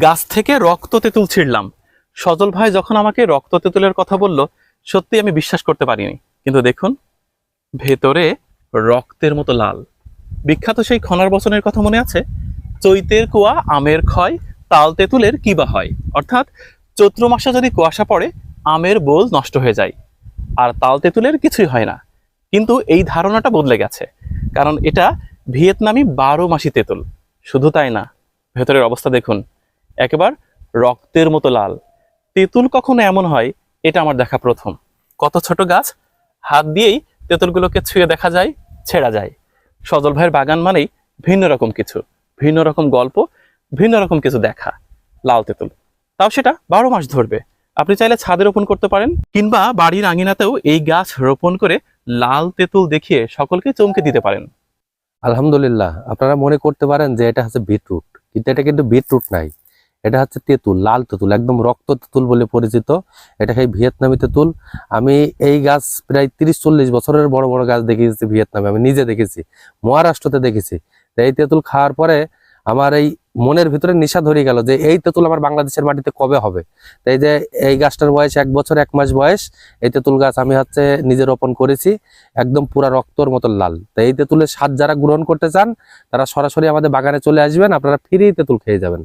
গাছ থেকে রক্ত তেঁতুল ছিঁড়লাম। সজল ভাই যখন আমাকে রক্ত তেঁতুলের কথা বলল, সত্যি আমি বিশ্বাস করতে পারিনি। কিন্তু দেখুন, ভেতরে রক্তের মতো লাল। বিখ্যাত সেই খনার বচনের কথা মনে আছে? চৈতের কুয়া, আমের ক্ষয়, তাল তেঁতুলের কি বা হয়? অর্থাৎ চৈত্র মাসে যদি কুয়াশা পড়ে, আমের বোল নষ্ট হয়ে যায়। আর তাল তেঁতুলের কিছুই হয় না। কিন্তু এই ধারণাটা বদলে গেছে। কারণ এটা ভিয়েতনামি বারো মাসি তেঁতুল। শুধু তাই না, ভেতরের অবস্থা দেখুন। একেবার রক্তের মতো লাল। তেঁতুল কখনো এমন হয়? এটা আমার দেখা প্রথম। কত ছোট গাছ? হাত দিয়েই তেঁতুলগুলোকে ছুঁয়ে দেখা যায়, ছেঁড়া যায়। সজল ভাইয়ের বাগান মানেই ভিন্ন রকম কিছু, ভিন্ন রকম গল্প, ভিন্ন রকম কিছু দেখা, লাল তেঁতুল। তাও সেটা বারো মাস ধরবে। আপনি চাইলে ছাদে রোপণ করতে পারেন, কিংবা বাড়ির আঙিনাতেও এই গাছ রোপণ করে লাল তেঁতুল দেখিয়ে সকলকে চমকে দিতে পারেন। আলহামদুলিল্লাহ, আপনারা মনে করতে পারেন যে এটা হচ্ছে বিটরুট, কিন্তু এটা কিন্তু বিটরুট নাই। এটা হচ্ছে তেঁতুল, লাল তেঁতুল, একদম রক্ত তেঁতুল বলে পরিচিত। এটা সেই ভিয়েতনামি তেঁতুল। আমি এই গাছ প্রায় তিরিশ চল্লিশ বছরের বড় বড় গাছ দেখেছি ভিয়েতনামে, আমি নিজে দেখেছি, মহারাষ্ট্রতে দেখেছি। এই তেঁতুল খাওয়ার পরে আমার এই মনের ভিতরে নেশা ধরে গেল যে এই তেঁতুল আমার বাংলাদেশের মাটিতে কবে হবে। তাই যে এই গাছটার বয়স এক বছর, এক মাস বয়স, এই তেঁতুল গাছ আমি হচ্ছে নিজে রোপণ করেছি, একদম পুরা রক্তর মতো লাল। তো এই তেঁতুলের স্বাদ যারা গ্রহণ করতে চান, তারা সরাসরি আমাদের বাগানে চলে আসবেন, আপনারা ফ্রি তেঁতুল খেয়ে যাবেন।